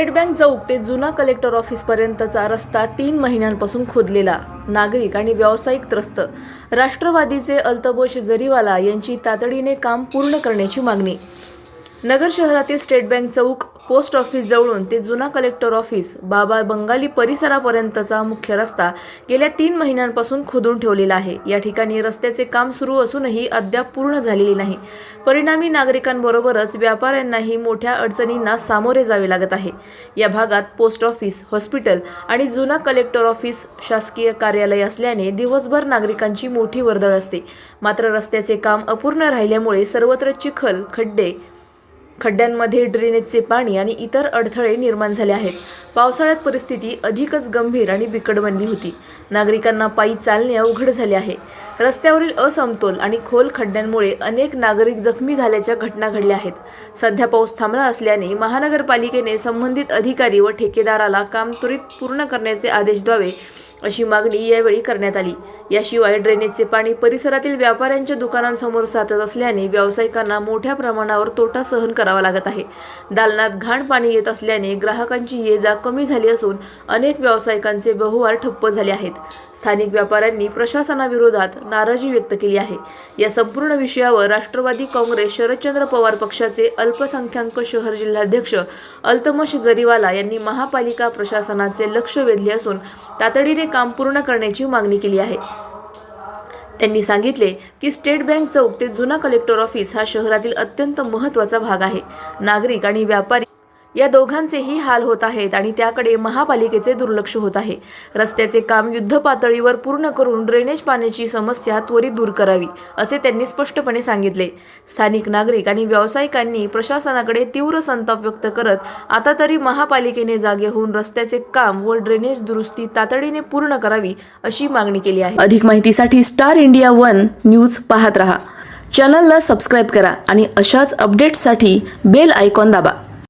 State bank चौक ते जुना collector ऑफिसपर्यंतचा रस्ता तीन महिन्यांपासून खोदलेला. नागरिक आणि व्यावसायिक त्रस्त. राष्ट्रवादीचे अल्तबोश जरीवाला यांची तातडीने काम पूर्ण करण्याची मागणी. नगर शहरातील स्टेट बँक चौक पोस्ट ऑफिस जवळून ते जुना कलेक्टर ऑफिस बाबा बंगाली परिसरापर्यंतचा मुख्य रस्ता गेल्या तीन महिन्यांपासून खोदून ठेवलेला आहे. या ठिकाणी रस्त्याचे काम सुरू असूनही अद्याप पूर्ण झालेली नाही. परिणामी नागरिकांबरोबरच व्यापाऱ्यांनाही मोठ्या अडचणींना सामोरे जावे लागत आहे. या भागात पोस्ट ऑफिस हॉस्पिटल आणि जुना कलेक्टर ऑफिस शासकीय कार्यालय असल्याने दिवसभर नागरिकांची मोठी वर्दळ असते. मात्र रस्त्याचे काम अपूर्ण राहिल्यामुळे सर्वत्र चिखल खड्डे खड्ड्यांमध्ये ड्रेनेजचे पाणी आणि इतर अडथळे निर्माण झाले आहेत. पावसाळ्यात परिस्थिती अधिकच गंभीर आणि बिकट बनली होती. नागरिकांना पायी चालणे अवघड झाले आहे. रस्त्यावरील असमतोल आणि खोल खड्ड्यांमुळे अनेक नागरिक जखमी झाल्याच्या घटना घडल्या आहेत. सध्या पाऊस थांबला असल्याने महानगरपालिकेने संबंधित अधिकारी व ठेकेदाराला काम त्वरित पूर्ण करण्याचे आदेश द्यावे अशी मागणी यावेळी करण्यात आली. याशिवाय ड्रेनेजचे पाणी परिसरातील व्यापाऱ्यांच्या दुकानांसमोर साचत असल्याने व्यावसायिकांना मोठ्या प्रमाणावर तोटा सहन करा करावा लागत आहे. दालनात घाण पाणी येत असल्याने ग्राहकांची ये जा कमी झाली असून अनेक व्यावसायिकांचे बहुवार ठप्प झाले आहेत. स्थानिक व्यापाऱ्यांनी प्रशासनाविरोधात नाराजी व्यक्त केली आहे. या संपूर्ण विषयावर राष्ट्रवादी काँग्रेस शरदचंद्र पवार पक्षाचे अल्पसंख्याक शहर जिल्हाध्यक्ष अल्तमश जरीवाला यांनी महापालिका प्रशासनाचे लक्ष वेधले असून तातडीने काम पूर्ण करण्याची मागणी केली आहे. त्यांनी सांगितले की स्टेट बँक चौक ते जुना कलेक्टर ऑफिस हा शहरातील अत्यंत महत्त्वाचा भाग आहे. नागरिक आणि व्यापारी या दोघांचेही हाल होत आहेत आणि त्याकडे महापालिकेचे दुर्लक्ष होत आहे. रस्त्याचे काम युद्ध पातळीवर पूर्ण करून ड्रेनेज पाण्याची समस्या त्वरित दूर करावी असे त्यांनी स्पष्टपणे सांगितले. स्थानिक नागरिक आणि व्यावसायिकांनी प्रशासनाकडे तीव्र संताप व्यक्त करत आता तरी महापालिकेने जागे होऊन रस्त्याचे काम व ड्रेनेज दुरुस्ती तातडीने पूर्ण करावी अशी मागणी केली आहे. अधिक माहितीसाठी स्टार इंडिया वन न्यूज पाहत रहा. चॅनलला सबस्क्राईब करा आणि अशाच अपडेट्ससाठी बेल आयकॉन दाबा.